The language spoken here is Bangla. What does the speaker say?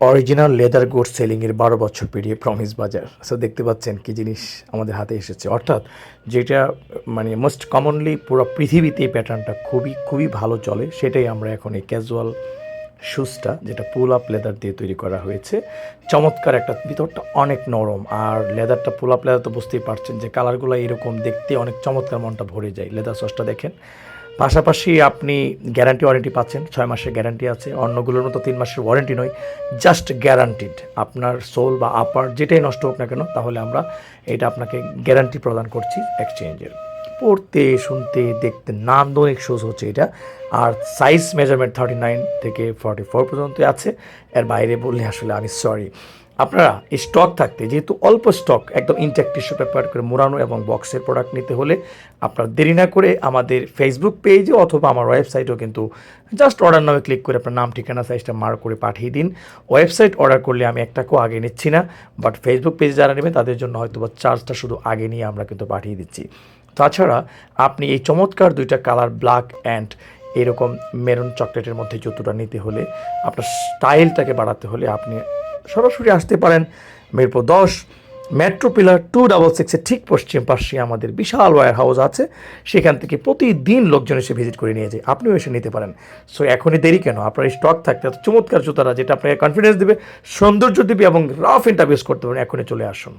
অরিজিনাল লেদার গুড সেলিংয়ের বারো বছর পেরিয়ে প্রমিস বাজার সো দেখতে পাচ্ছেন কি জিনিস আমাদের হাতে এসেছে। অর্থাৎ যেটা মানে মোস্ট কমনলি পুরো পৃথিবীতে এই প্যাটার্নটা খুবই খুবই ভালো চলে, সেটাই আমরা এখন এই ক্যাজুয়াল শুজটা যেটা পুল আপ লেদার দিয়ে তৈরি করা হয়েছে। চমৎকার একটা, ভিতরটা অনেক নরম, আর লেদারটা পুল আপ লেদার তো বুঝতেই পারছেন যে কালারগুলো এরকম দেখতে অনেক চমৎকার মনটা ভরে যায়। লেদার সসটা দেখেন। পাশাপাশি আপনি গ্যারান্টি ওয়ারেন্টি পাচ্ছেন, ছয় মাসের গ্যারান্টি আছে, অন্যগুলোর মতো তিন মাসের ওয়ারেন্টি নয় জাস্ট গ্যারান্টিড আপনার সোল বা আপার যেটাই নষ্ট হোক না কেন, তাহলে আমরা এটা আপনাকে গ্যারান্টি প্রদান করছি এক্সচেঞ্জের পড়তে, শুনতে, দেখতে নান্দনিক শুজ হচ্ছে এটা। আর সাইজ মেজারমেন্ট থার্টি নাইন থেকে ফর্টি ফোর পর্যন্ত আছে। এর বাইরে বললে আসলে আমি সরি আপনারা স্টক থাকতে, যেহেতু অল্প স্টক একদম ইনট্যাক্ট টিস্যু পেপার করে মোড়ানো এবং বক্সের প্রোডাক্ট নিতে হলে আপনার দেরি না করে আমাদের ফেসবুক পেজে অথবা আমার ওয়েবসাইটেও কিন্তু জাস্ট অর্ডার নামে ক্লিক করে আপনার নাম, ঠিকানা সাইজটা মার্ক করে পাঠিয়ে দিন। ওয়েবসাইট অর্ডার করলে আমি একটাকেও আগে নিচ্ছি না বাট ফেসবুক পেজে যারা নেবেন তাদের জন্য হয়তো বা চার্জটা শুধু আগে নিয়ে আমরা কিন্তু পাঠিয়ে দিচ্ছি। তাছাড়া আপনি এই চমৎকার দুইটা কালার ব্ল্যাক অ্যান্ড এরকম মেরুন চকলেটের মধ্যে জুতোটা নিতে হলে, আপনার স্টাইলটাকে বাড়াতে হলে আপনি সরাসরি আসতে পারেন মিরপুর দশ, মেট্রো পিলার টু ডাবল সিক্সের ঠিক পশ্চিম পাশে আমাদের বিশাল ওয়ার হাউস আছে। সেখান থেকে প্রতিদিন লোকজন এসে ভিজিট করে নিয়ে যায় আপনিও এসে নিতে পারেন। সো এখনই দেরি কেন? আপনার স্টক থাকতে এত চমৎকার জুতারা যেটা আপনাকে কনফিডেন্স দেবে সৌন্দর্য দেবে এবং রাফ ইন্টারভিউস করতে পারেন। এখনই চলে আসুন।